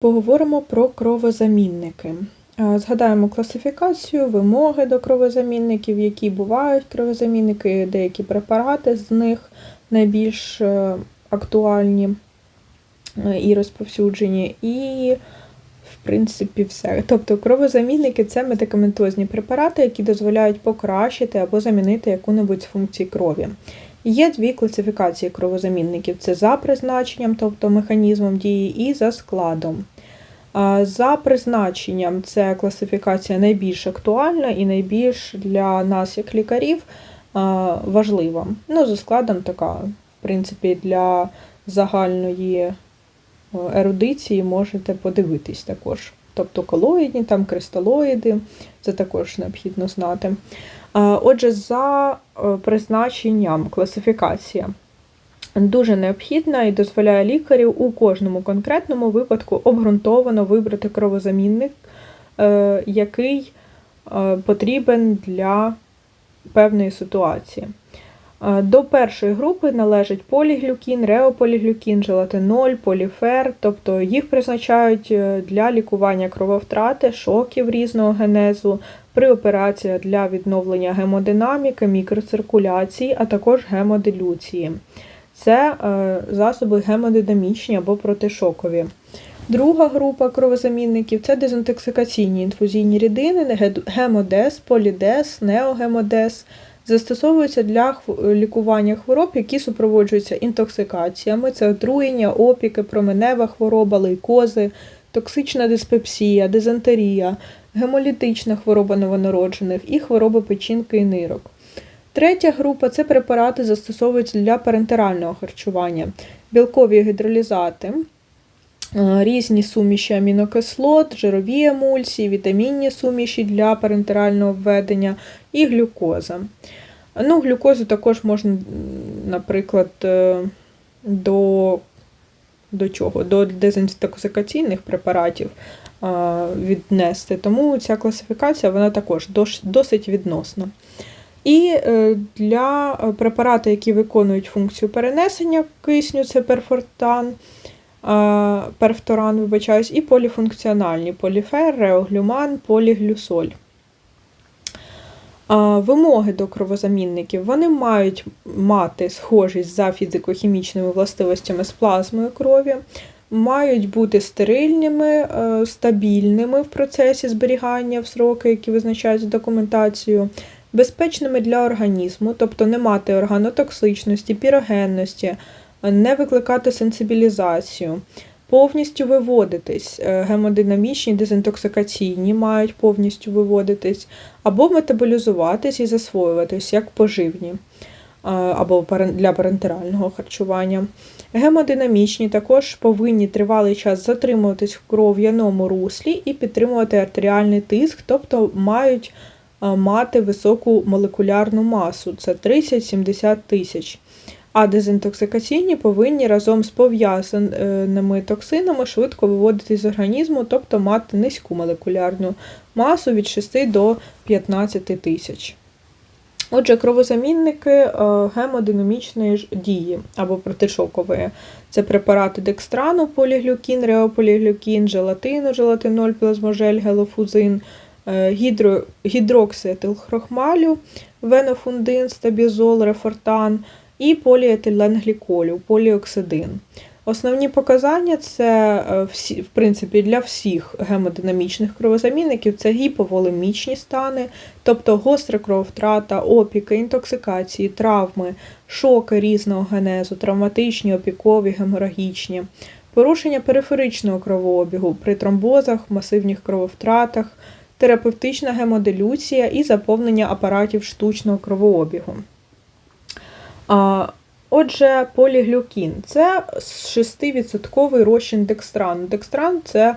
Поговоримо про кровозамінники. Згадаємо класифікацію, вимоги до кровозамінників, які бувають кровозамінники, деякі препарати з них найбільш е, актуальні е, і розповсюджені, і, в принципі, все. Тобто кровозамінники це медикаментозні препарати, які дозволяють покращити або замінити яку-небудь з функцій крові. Є дві класифікації кровозамінників: це за призначенням, тобто механізмом дії, і за складом. За призначенням це класифікація найбільш актуальна і найбільш для нас, як лікарів, важлива. Ну, за складом така, в принципі, для загальної е, ерудиції можете подивитись також. Тобто колоїдні, там кристалоїди, це також необхідно знати. А, Отже, за е, призначенням класифікація дуже необхідна і дозволяє лікарю у кожному конкретному випадку обґрунтовано вибрати кровозамінник, е, який е, потрібен для певної ситуації. Е, До першої групи належать поліглюкін, реополіглюкін, желатиноль, поліфер, тобто їх призначають е, для лікування крововтрати, шоків різного генезу, при операціях для відновлення гемодинаміки, мікроциркуляції, а також гемодилюції. Це е, засоби гемодинамічні або протишокові. Друга група кровозамінників це дезінтоксикаційні інфузійні рідини, ге- гемодез, полідез, неогемодез. Застосовуються для лікування хвороб, які супроводжуються інтоксикаціями, це отруєння, опіки, променева хвороба, лейкози, токсична диспепсія, дизентерія, гемолітична хвороба новонароджених і хвороби печінки і нирок. Третя група це препарати застосовуються для парентерального харчування, білкові гідролізати, е, різні суміші амінокислот, жирові емульсії, вітамінні суміші для парентерального введення і глюкоза. Ну, глюкозу також можна, наприклад, е, до, до чого? До дезінтоксикаційних препаратів віднести. Тому ця класифікація вона також досить відносна. І е, для препаратів, які виконують функцію перенесення кисню, це перфортан, перфторан, вибачаюсь, і поліфункціональні поліфер, реоглюман, поліглюсоль. Вимоги до кровозамінників. Вони мають мати схожість за фізико-хімічними властивостями з плазмою крові, мають бути стерильними, е, стабільними в процесі зберігання в сроки, які визначаються документацією, безпечними для організму, тобто не мати органотоксичності, пірогенності, не викликати сенсибілізацію, повністю виводитись, е, гемодинамічні, дезінтоксикаційні мають повністю виводитись, або метаболізуватись і засвоюватись як поживні, е, або для парентерального харчування. Гемодинамічні також повинні тривалий час затримуватись в кров'яному руслі і підтримувати артеріальний тиск, тобто мають е, мати високу молекулярну масу це 30-70 тисяч. А дезінтоксикаційні повинні разом з пов'язаними токсинами швидко виводитись з організму, тобто мати низьку молекулярну масу від 6 до 15 тисяч. Отже, кровозамінники е, гемодинамічної дії або протишокової. Це препарати декстрану, поліглюкін, реополіглюкін, желатину, желатиноль, плазможель, гелофузин, е, гідро, гідроксиетилхрохмалю, венофундин, стабізол, рефортан і поліетиленгліколю, поліоксидин. Основні показання це е, всі, в принципі, для всіх гемодинамічних кровозамінників це гіповолемічні стани, тобто гостра крововтрата, опіки, інтоксикації, травми, шоки різного генезу, травматичні, опікові, геморагічні, порушення периферичного кровообігу при тромбозах, масивних крововтратах, терапевтична гемодилюція і заповнення апаратів штучного кровообігу. Отже, поліглюкін це 6% розчин декстрану. Декстран це,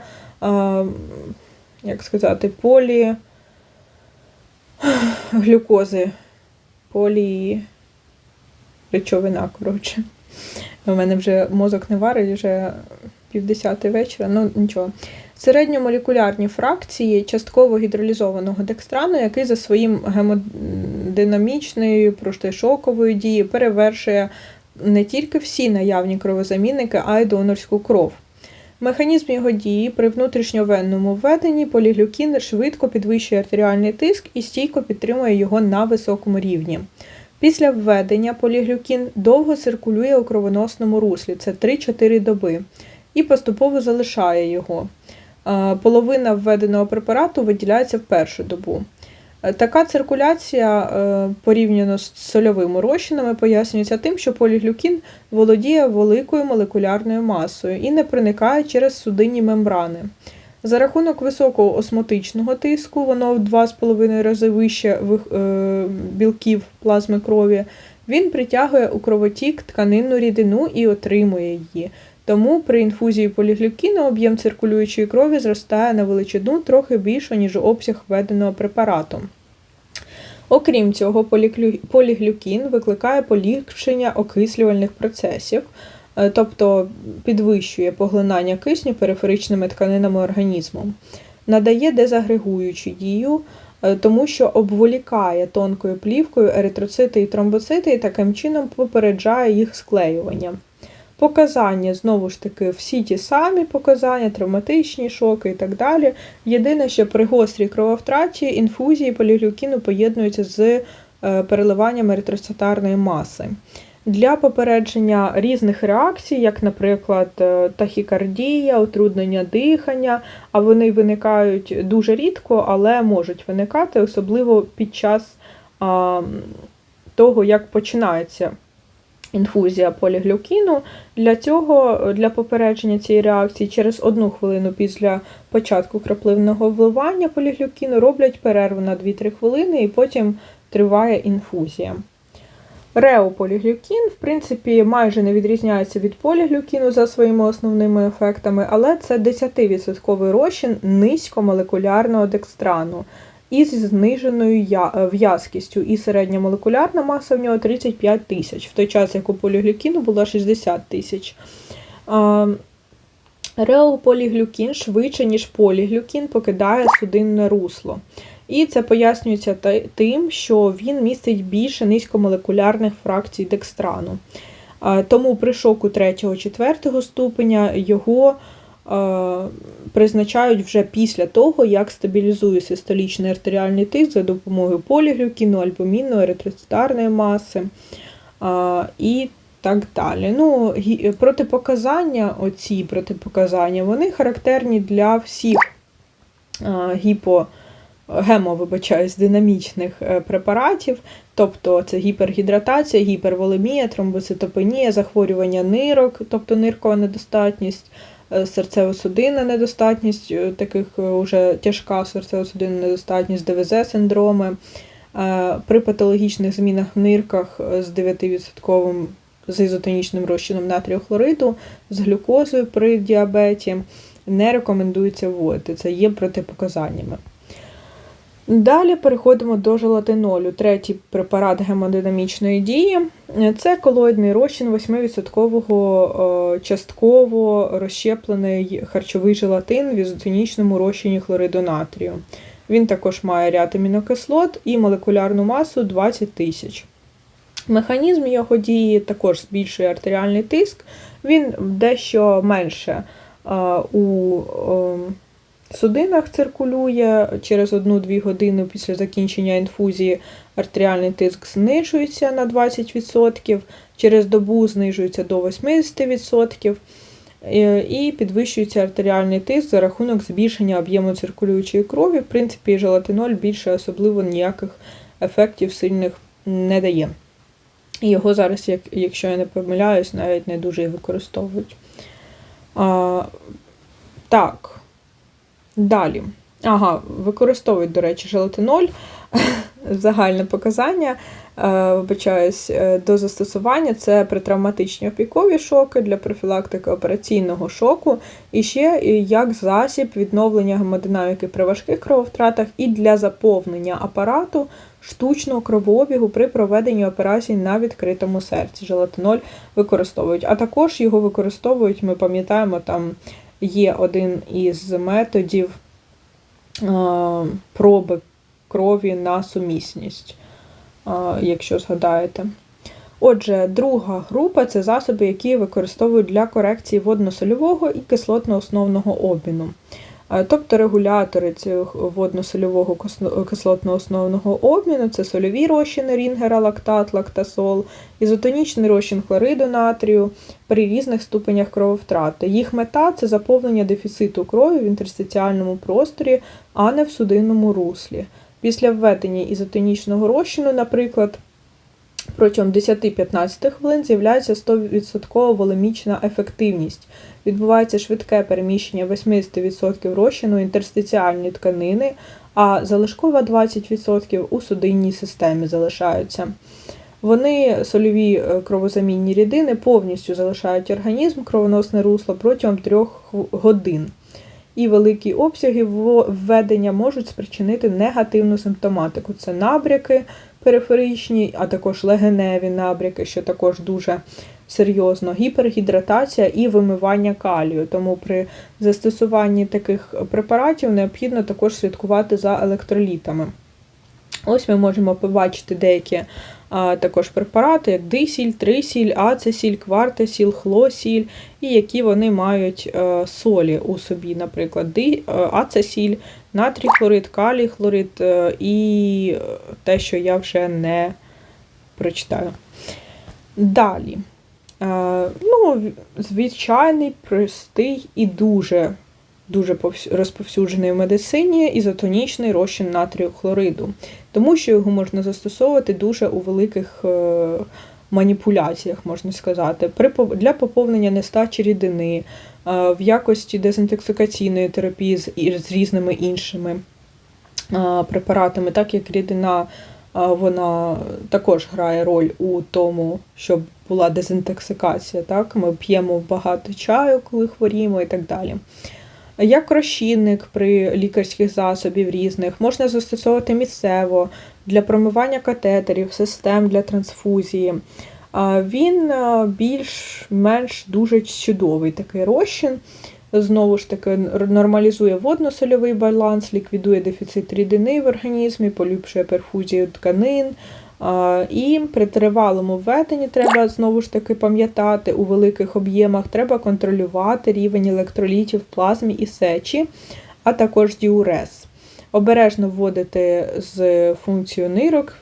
як сказати, полі глюкози, полі речовина, коротше. У мене вже мозок не варить, вже півдесяти вечора, ну нічого. Середньомолекулярні фракції частково гідролізованого декстрану, який за своїм гемодинамічною проштишоковою дією перевершує не тільки всі наявні кровозамінники, а й донорську кров. Механізм його дії при внутрішньовенному введенні поліглюкін швидко підвищує артеріальний тиск і стійко підтримує його на високому рівні. Після введення поліглюкін довго циркулює у кровоносному руслі, це 3-4 доби, і поступово залишає його. Е, Половина введеного препарату виділяється в першу добу. Е, Така циркуляція е, порівняно з сольовими розчинами пояснюється тим, що поліглюкін володіє великою молекулярною масою і не проникає через судинні мембрани. За рахунок високого осмотичного тиску, воно в 2,5 рази вище білків плазми крові, він притягує у кровотік тканинну рідину і отримує її. Тому при інфузії поліглюкіну об'єм циркулюючої крові зростає на величину трохи більше, ніж обсяг введеного препаратом. Окрім цього, поліглюкін викликає поліпшення окислювальних процесів, е, тобто підвищує поглинання кисню периферичними тканинами організму, надає дезагрегуючу дію, е, тому що обволікає тонкою плівкою еритроцити і тромбоцити і таким чином попереджає їх склеювання. Показання, знову ж таки, всі ті самі показання, травматичні шоки і так далі. Єдине, що при гострій крововтраті інфузії поліглюкіну поєднуються з е, переливанням еритроцитарної маси. Для попередження різних реакцій, як, наприклад, е, тахікардія, утруднення дихання, а вони виникають дуже рідко, але можуть виникати, особливо під час а, того, як починається інфузія поліглюкіну. Для цього, для попередження цієї реакції, через одну хвилину після початку крапливного вливання поліглюкіну роблять перерву на 2-3 хвилини і потім триває інфузія. Реополіглюкін, в принципі, майже не відрізняється від поліглюкіну за своїми основними ефектами, але це 10% розчин низькомолекулярного декстрану із зниженою в'язкістю, і середня молекулярна маса в нього 35 тисяч, в той час як у поліглюкіну була 60 тисяч. Реополіглюкін швидше, ніж поліглюкін, покидає судинне русло. І це пояснюється тим, що він містить більше низькомолекулярних фракцій декстрану. Тому при шоку 3-4 ступеня його е, призначають вже після того, як стабілізує систолічний артеріальний тиск за допомогою поліглюкіну, альбуміну, еритроцитарної маси і так далі. Ну, протипоказання, оці протипоказання, вони характерні для всіх гіпо гемо, вибачаюсь, динамічних е, препаратів, тобто це гіпергідратація, гіперволемія, тромбоцитопенія, захворювання нирок, тобто ниркова недостатність, е, серцево-судинна недостатність, е, таких е, уже тяжка серцево-судинна недостатність, ДВЗ-синдроми. Е, При патологічних змінах в нирках е, з 9% з ізотонічним розчином натрію хлориду, з глюкозою при діабеті не рекомендується вводити. Це є протипоказаннями. Далі переходимо до желатинолю. Третій препарат гемодинамічної дії. Це колоїдний розчин 8% е, частково розщеплений харчовий желатин в ізотонічному розчині хлориду натрію. Він також має ряд амінокислот і молекулярну масу 20 тисяч. Механізм його дії також збільшує артеріальний тиск. Він дещо менше е, у е, судинах циркулює через 1-2 години після закінчення інфузії артеріальний тиск знижується на 20%, через добу знижується до 80%. е, І підвищується артеріальний тиск за рахунок збільшення об'єму циркулюючої крові. В принципі, желатиноль більше особливо ніяких ефектів сильних не дає. І його зараз, якщо я не помиляюсь, навіть не дуже використовують. А, так. Далі. Ага, використовують, до речі, желатиноль. Загальне показання. е, Вибачаюсь, е, до застосування це при травматичні опікові шоки для профілактики операційного шоку, і ще як засіб відновлення гемодинаміки при важких крововтратах і для заповнення апарату штучного кровообігу при проведенні операцій на відкритому серці. Желатиноль використовують. А також його використовують, ми пам'ятаємо, там є один із методів е, проби крові на сумісність, е, якщо згадаєте. Отже, друга група це засоби, які використовують для корекції водно-сольового і кислотно-основного обміну. Е, Тобто регулятори цього водно-сольового кислотно-основного обміну це сольові розчини рінгера, лактат, лактасол, ізотонічний розчин хлориду натрію при різних ступенях крововтрати. Їх мета це заповнення дефіциту крові в інтерстиціальному просторі, а не в судинному руслі. Після введення ізотонічного розчину, наприклад, протягом 10-15 хвилин з'являється 100% волемічна ефективність. Відбувається швидке переміщення 80% розчину в тканини, а залишкова 20% у судинній системі залишаються. Вони, сольові е, кровозамінні рідини, повністю залишають організм, кровоносне русло протягом 3 годин. І великі обсяги введення можуть спричинити негативну симптоматику. Це набряки периферичні, а також легеневі набряки, що також дуже серйозно, гіпергідратація і вимивання калію. Тому при застосуванні таких препаратів необхідно також слідкувати за електролітами. Ось ми можемо побачити деякі також препарати, як дисіль, трисіль, ацесіль, квартесіль, хлосіль, і які вони мають е, солі у собі, наприклад, е, ацесіль, натрій хлорид, калій хлорид е, і те, що я вже не прочитаю. Далі. Ну, звичайний, простий і дуже, дуже розповсюджений в медицині ізотонічний розчин натрію хлориду, тому що його можна застосовувати дуже у великих е, маніпуляціях, можна сказати, для поповнення нестачі рідини, е, в якості дезінтоксикаційної терапії з, різними іншими е, препаратами, так як рідина вона також грає роль у тому, щоб була дезінтоксикація. Так? Ми п'ємо багато чаю, коли хворіємо і так далі. Як розчинник при лікарських засобів різних, можна застосовувати місцево для промивання катетерів, систем для трансфузії. Він більш-менш дуже чудовий такий розчин. Знову ж таки, нормалізує водно-сольовий баланс, ліквідує дефіцит рідини в організмі, поліпшує перфузію тканин. І при тривалому введенні треба знову ж таки пам'ятати у великих об'ємах, треба контролювати рівень електролітів в плазмі і сечі, а також діурез. Обережно вводити з функцією нирок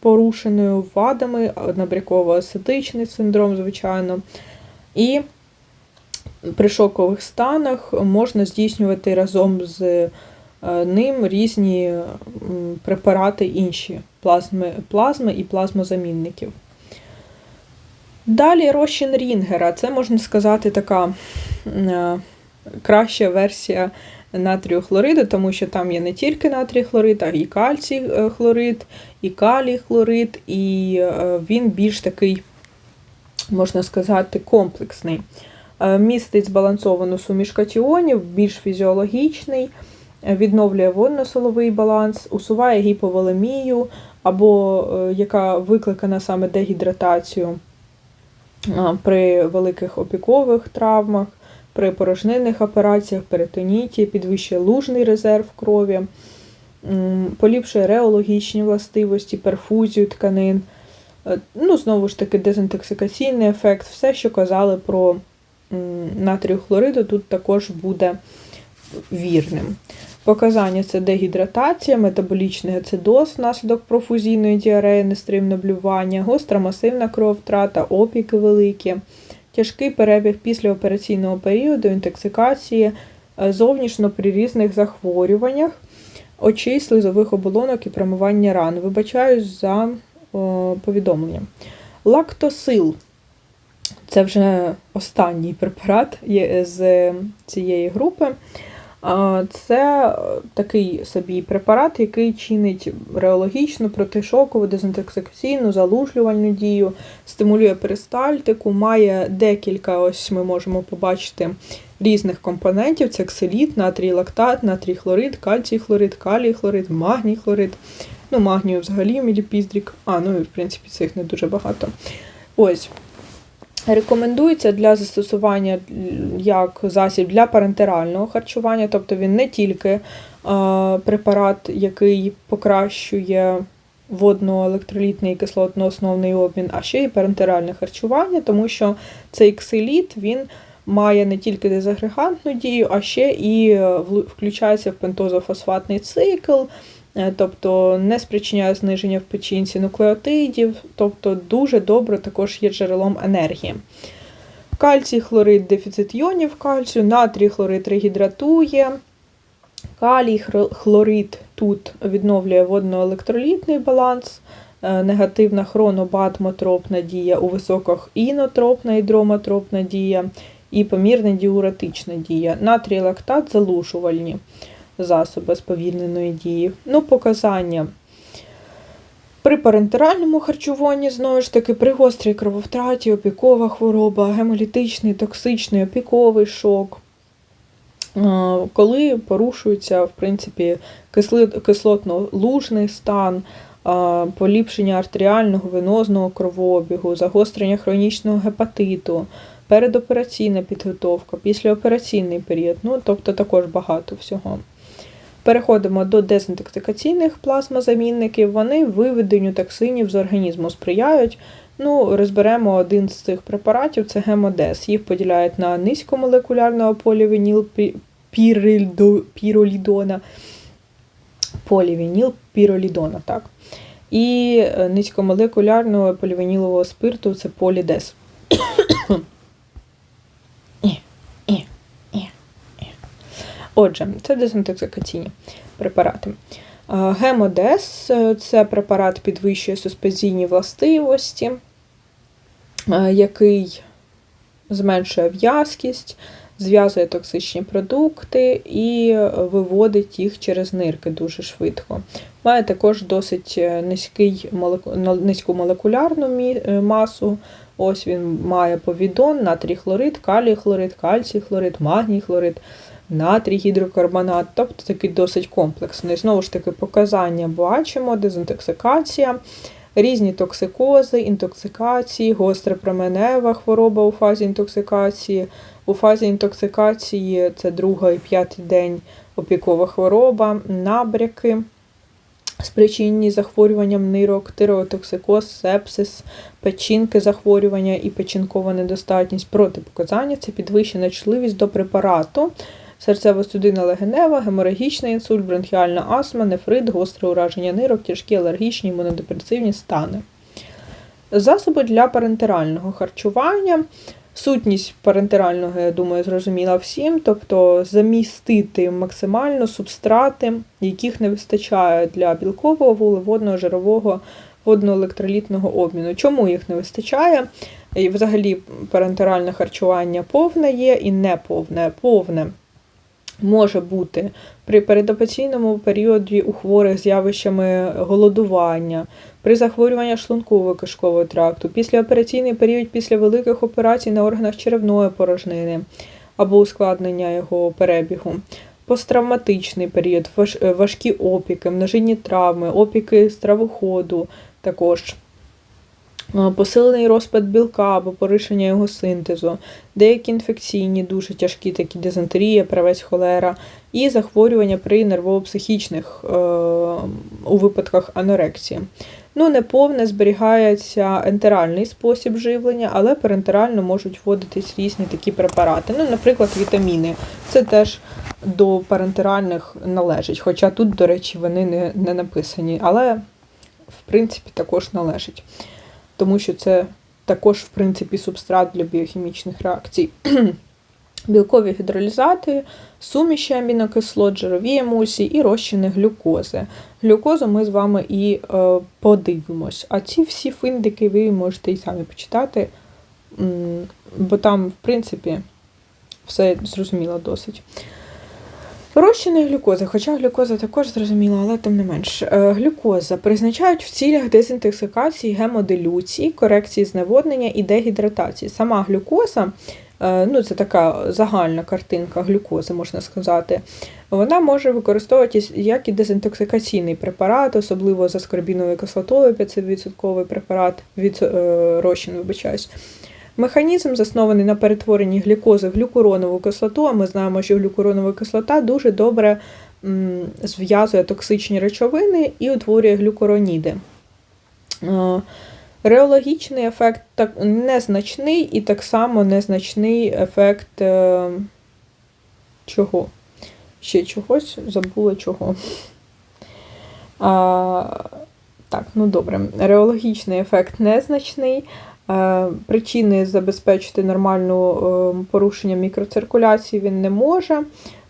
порушеною вадами, набряково-асетичний синдром, звичайно. І при шокових станах можна здійснювати разом з ним різні препарати інші плазми, плазми і плазмозамінників. Далі розчин Рінгера. Це можна сказати така е, краща версія натрію хлориду, тому що там є не тільки натрій хлорид, а і кальцій е, хлорид, і калій хлорид, і е, він більш такий, можна сказати, комплексний. Е, Містить збалансовану суміш катіонів, більш фізіологічний, е, відновлює водно-соловий баланс, усуває гіповолемію, або е, яка викликана саме дегідратацією при великих опікових травмах, при порожнинних операціях, перитоніті, підвищує лужний резерв крові, поліпшує реологічні властивості, перфузію тканин. Е, Ну, знову ж таки, дезінтоксикаційний ефект, все, що казали про натрію хлориду, тут також буде вірним. Показання це дегідратація, метаболічний ацидоз внаслідок профузійної діареї, нестримне блювання, гостра масивна крововтрата, опіки великі, тяжкий перебіг післяопераційного періоду, інтоксикації, е, зовнішньо при різних захворюваннях, очей, слизових оболонок і промивання ран. Вибачаюсь за повідомлення. Лактосил це вже останній препарат з цієї групи. Це е, такий собі препарат, який чинить реологічну, протишокову, дезінтоксикаційну, залужлювальну дію, стимулює перистальтику, має декілька, ось ми можемо побачити різних компонентів: це ксиліт, натрій лактат, натрій хлорид, кальцій хлорид, калій хлорид, магній хлорид. Ну, магнію взагалі міліпіздрік. А, ну і в принципі цих не дуже багато. Ось. Рекомендується для застосування як засіб для парентерального харчування, тобто він не тільки е, препарат, який покращує водно-електролітний і кислотно-основний обмін, а ще й парентеральне харчування, тому що цей ксиліт він має не тільки дезагрегантну дію, а ще і е, включається в пентозофосфатний цикл, тобто не спричиняє зниження в печінці нуклеотидів, тобто дуже добре також є джерелом енергії. Кальцій хлорид, дефіцит іонів кальцію, натрій хлорид регідратує. Калій хлорид тут відновлює водно-електролітний баланс, е, негативна хронобатмотропна дія у високах інотропна і дромотропна дія, і помірна діуретична дія. Натрій лактат залушувальні засоби сповільненої дії. Ну, Показання. При парентеральному харчуванні, знову ж таки, при гострій крововтраті, опікова хвороба, гемолітичний, токсичний, опіковий шок. Коли порушується в принципі, кислотно-лужний стан, поліпшення артеріального венозного кровообігу, загострення хронічного гепатиту, передопераційна підготовка, післяопераційний період, ну тобто також багато всього. Переходимо до дезінтоксикаційних плазмозамінників, вони виведенню токсинів з організму сприяють. Ну, Розберемо один з цих препаратів це гемодес. Їх поділяють на низькомолекулярного полівініл піролідона, полівініл піролідона, так. І е, низькомолекулярного полівінілового спирту це полідес. Отже, це дезінтоксикаційні препарати. Гемодес це препарат підвищує суспензійні властивості, який зменшує в'язкість, зв'язує токсичні продукти і виводить їх через нирки дуже швидко. Має також досить низький, низьку молекулярну масу. Ось він має повідон, натрій хлорид, калій хлорид, кальцій хлорид, магній хлорид натрій гідрокарбонат, тобто такий досить комплексний. Знову ж таки, показання бачимо, дезінтоксикація, різні токсикози, інтоксикації, гостра променева хвороба у фазі інтоксикації. У фазі інтоксикації це другий і п'ятий день опікова хвороба, набряки. Спричинені захворюванням нирок, тиреотоксикоз, сепсис, печінки захворювання і печінкова недостатність. Протипоказання це підвищена чутливість до препарату, серцево-судинна легенева, геморагічний інсульт, бронхіальна астма, нефрит, гостре ураження нирок, тяжкі алергічні, імунодепресивні стани. Засоби для парентерального харчування. Сутність парентерального, я думаю, зрозуміла всім, тобто замістити максимально субстрати, яких не вистачає для білкового, вуглеводного, жирового, водно-електролітного обміну. Чому їх не вистачає? І Взагалі парентеральне харчування повне є і неповне. Повне може бути при передопаційному періоді у хворих з явищами голодування, при захворюванні шлунково кишкового тракту, післяопераційний період після великих операцій на органах черевної порожнини або ускладнення його перебігу. Посттравматичний період, важкі опіки, множинні травми, опіки стравоходу також. Посилений розпад білка або порушення його синтезу, деякі інфекційні, дуже тяжкі, такі дизентерія, правець холера, і захворювання при нервово-психічних е, у випадках анорексії. Ну, неповне зберігається ентеральний спосіб живлення, але парентерально можуть вводитись різні такі препарати. Ну, Наприклад, вітаміни. Це теж до парентеральних належить. Хоча тут, до речі, вони не, не написані, але в принципі також належить тому що це також, в принципі, субстрат для біохімічних реакцій. Білкові гідролізати, суміші амінокислот, жирові емульсії і розчини глюкози. Глюкозу ми з вами і е, подивимось. А ці всі фіндики ви можете і самі почитати, бо там, в принципі, все зрозуміло досить. Розчини глюкози, хоча глюкоза також зрозуміла, але тим не менш. Е, глюкоза призначають в цілях дезінтоксикації, гемодилюції, корекції зневоднення і дегідратації. Сама глюкоза, е, ну це така загальна картинка глюкози, можна сказати, вона може використовуватись як і дезінтоксикаційний препарат, особливо за скорбіновою кислотою, 500% препарат від е, розчин, вибачаюсь. Механізм заснований на перетворенні глюкози в глюкуронову кислоту, а ми знаємо, що глюкуронова кислота дуже добре зв'язує токсичні речовини і утворює глюкуроніди. Е, Реологічний ефект так, незначний і так само незначний ефект е, чого? Ще чогось, забула чого. А, так, ну добре. Реологічний ефект незначний. Е, Причини забезпечити нормальну е, порушення мікроциркуляції він не може.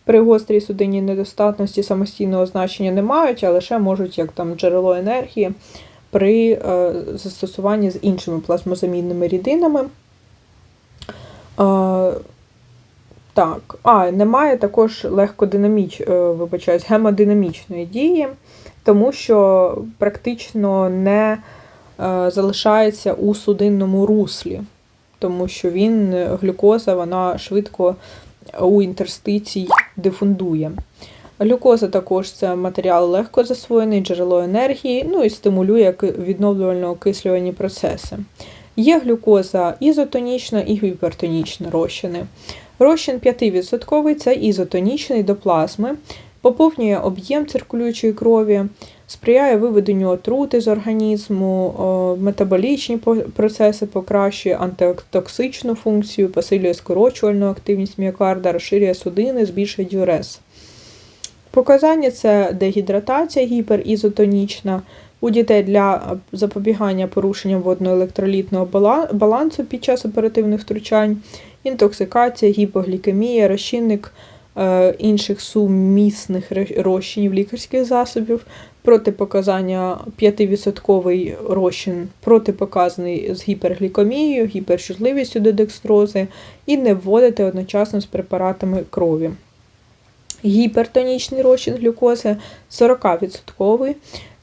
При гострій судинній недостатності самостійного значення не мають, а лише можуть як там джерело енергії при е, застосуванні з іншими плазмозамінними рідинами. Так, а, немає також легкодинаміч, вибачаюсь, гемодинамічної дії, тому що практично не залишається у судинному руслі, тому що він, е, глюкоза, вона швидко у інтерстицій дифундує. Глюкоза також це матеріал легко засвоєний, джерело енергії, ну і стимулює відновлювально-окислювані процеси. Є глюкоза ізотонічна і гіпертонічна розчини. Розчин 5% це ізотонічний до плазми, поповнює об'єм циркулюючої крові, сприяє виведенню отрути з організму, метаболічні процеси покращує антитоксичну функцію, посилює скорочувальну активність міокарда, розширює судини, збільшує діурез. Показання це дегідратація гіперізотонічна. У дітей для запобігання порушенням водноелектролітного бала- балансу під час оперативних втручань, інтоксикація, гіпоглікемія, розчинник е, інших сумісних розчинів лікарських засобів, протипоказання 5% розчин протипоказаний з гіперглікемією, гіперчутливістю до декстрози і не вводити одночасно з препаратами крові. Гіпертонічний розчин глюкози 40%.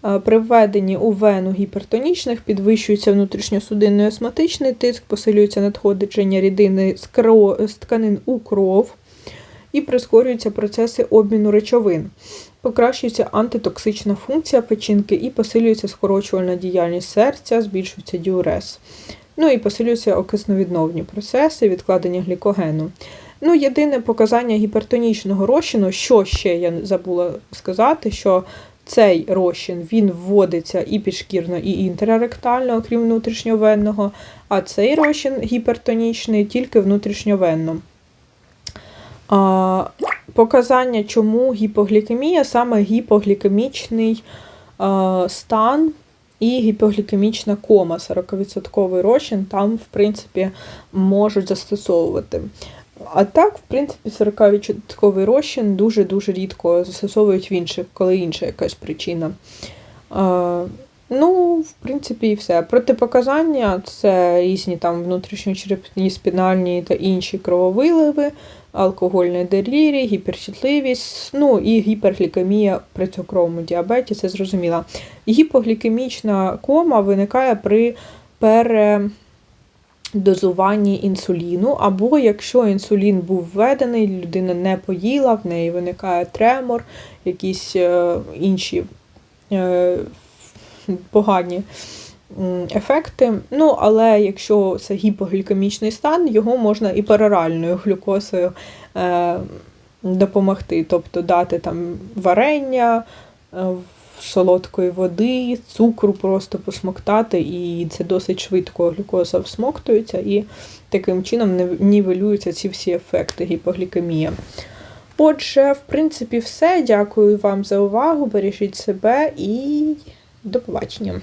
Е, При введенні у вену гіпертонічних підвищується внутрішньосудинний осматичний тиск, посилюється надходження рідини з, кро- з тканин у кров і прискорюються процеси обміну речовин. Покращується антитоксична функція печінки і посилюється скорочувальна діяльність серця, збільшується діурез. Ну і посилюються окисновідновні процеси, відкладення глікогену. Ну, єдине показання гіпертонічного розчину, що ще я забула сказати, що цей розчин він вводиться і підшкірно, і інтраректально, окрім внутрішньовенного, а цей розчин гіпертонічний тільки внутрішньовенно. А, показання, чому гіпоглікемія, саме гіпоглікемічний а, стан і гіпоглікемічна кома, 40% розчин, там, в принципі, можуть застосовувати. А так, в принципі, 40% розчин дуже-дуже рідко застосовують в інших, коли інша якась причина. Е, ну, в принципі, і все. Протипоказання це різні там внутрішньочерепні, спінальні та інші крововиливи, алкогольний делірій, гіперчутливість, ну і гіперглікемія при цукровому діабеті, це зрозуміло. Гіпоглікемічна кома виникає при пере дозуванні інсуліну, або якщо інсулін був введений, людина не поїла, в неї виникає тремор, якісь е, інші е, погані ефекти. Ну, але якщо це гіпоглікемічний стан, його можна і пероральною глюкозою е, допомогти, тобто дати там варення. е, солодкої води, цукру просто посмоктати, і це досить швидко глюкоза всмоктується, і таким чином нівелюються ці всі ефекти гіпоглікемії. Отже, в принципі, все. Дякую вам за увагу. Бережіть себе і до побачення.